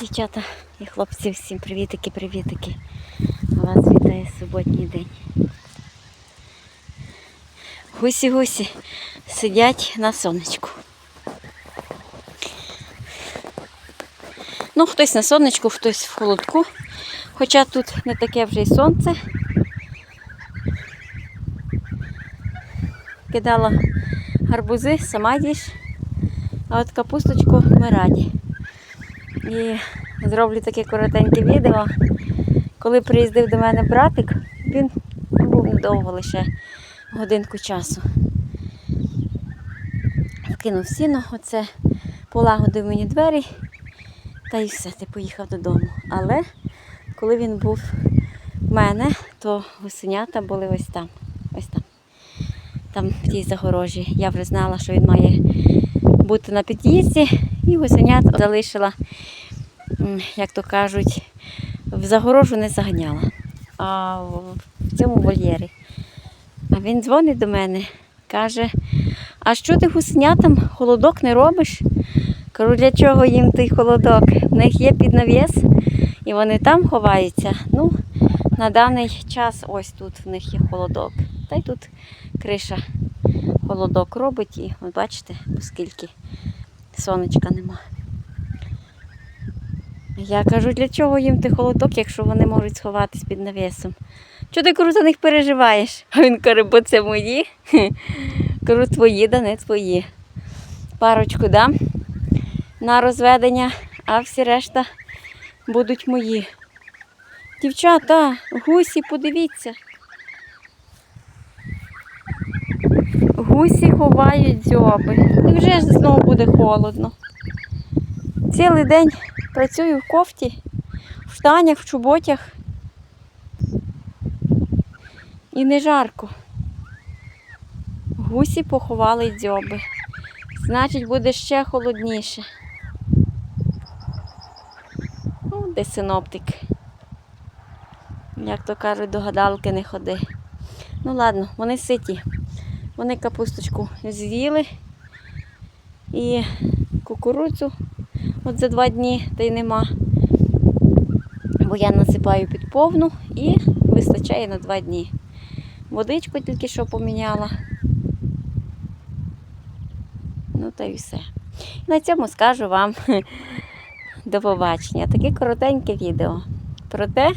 Дівчата і хлопці, всім привітики, привітики. Вас вітає суботній день. Гусі-гусі сидять на сонечку. Ну, хтось на сонечку, хтось в холодку. Хоча тут не таке вже й сонце. Кидала гарбузи, сама їж. А от капусточку ми раді. І зроблю таке коротеньке відео. Коли приїздив до мене братик, він був недовго лише годинку часу. Вкинув сіно, оце полагодив мені двері та й все, ти поїхав додому. Але коли він був в мене, то гусенята були ось там. Ось там. Там в тій загорожі. Я вже знала, що він має бути на під'їзді, і гусенят залишила, як то кажуть, в загорожу не заганяла, а в цьому вольєрі. А він дзвонить до мене, каже, а що ти гусенятам холодок не робиш? Кажу, для чого їм той холодок? В них є під навіс, і вони там ховаються. Ну, на даний час ось тут в них є холодок. Та й тут криша холодок робить і от бачите, оскільки сонечка нема. Я кажу, для чого їм ти холодок, якщо вони можуть сховатись під навісом? Чого ти кажу, за них переживаєш? А він каже, бо це мої. Кажу, твої, да не твої. Парочку дам на розведення, а всі решта будуть мої. Дівчата, гусі, подивіться. Гусі ховають дзьоби. І вже ж знову буде холодно. Цілий день працюю в кофті, в штанях, в чоботях. І не жарко. Гусі поховали дзьоби. Значить, буде ще холодніше. Ну, де синоптик. Як то кажуть, до гадалки не ходи. Ну ладно, вони ситі. Вони капусточку з'їли і кукурудзу от за два дні та й нема. Бо я насипаю під повну і вистачає на два дні. Водичку тільки що поміняла. Ну та й все. На цьому скажу вам до побачення. Таке коротеньке відео про те,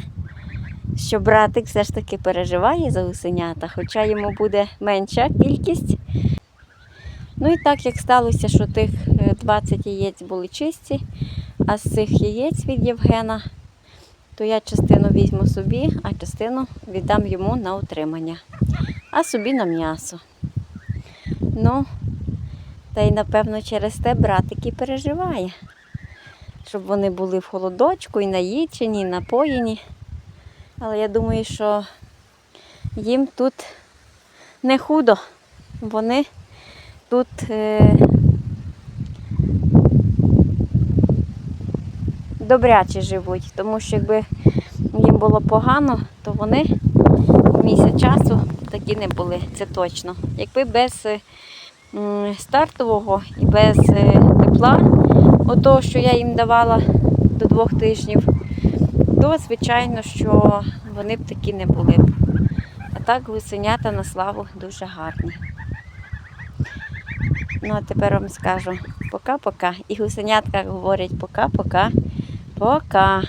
що братик все ж таки переживає за гусенята, хоча йому буде менша кількість. Ну і так як сталося, що тих е, 20 яєць були чисті, а з цих яєць від Євгена, то я частину візьму собі, а частину віддам йому на утримання, а собі на м'ясо. Ну, та й напевно через те братик і переживає, щоб вони були в холодочку і наїчені, і напоєні. Але я думаю, що їм тут не худо. Вони тут е, добряче живуть, тому що якби їм було погано, то вони місяць часу такі не були, це точно. Якби без е, стартового і без е, тепла, ото, що я їм давала до двох тижнів, то звичайно, що вони б такі не були б. А так гусенята на славу дуже гарні. Ну, а тепер вам скажу пока-пока. І гусенятка говорять пока-пока. Пока.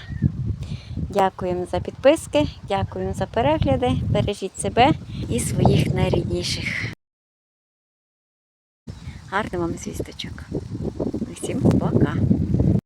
Дякуємо за підписки, дякуємо за перегляди. Бережіть себе і своїх найрідніших. Гарних вам звісточок. Усім пока.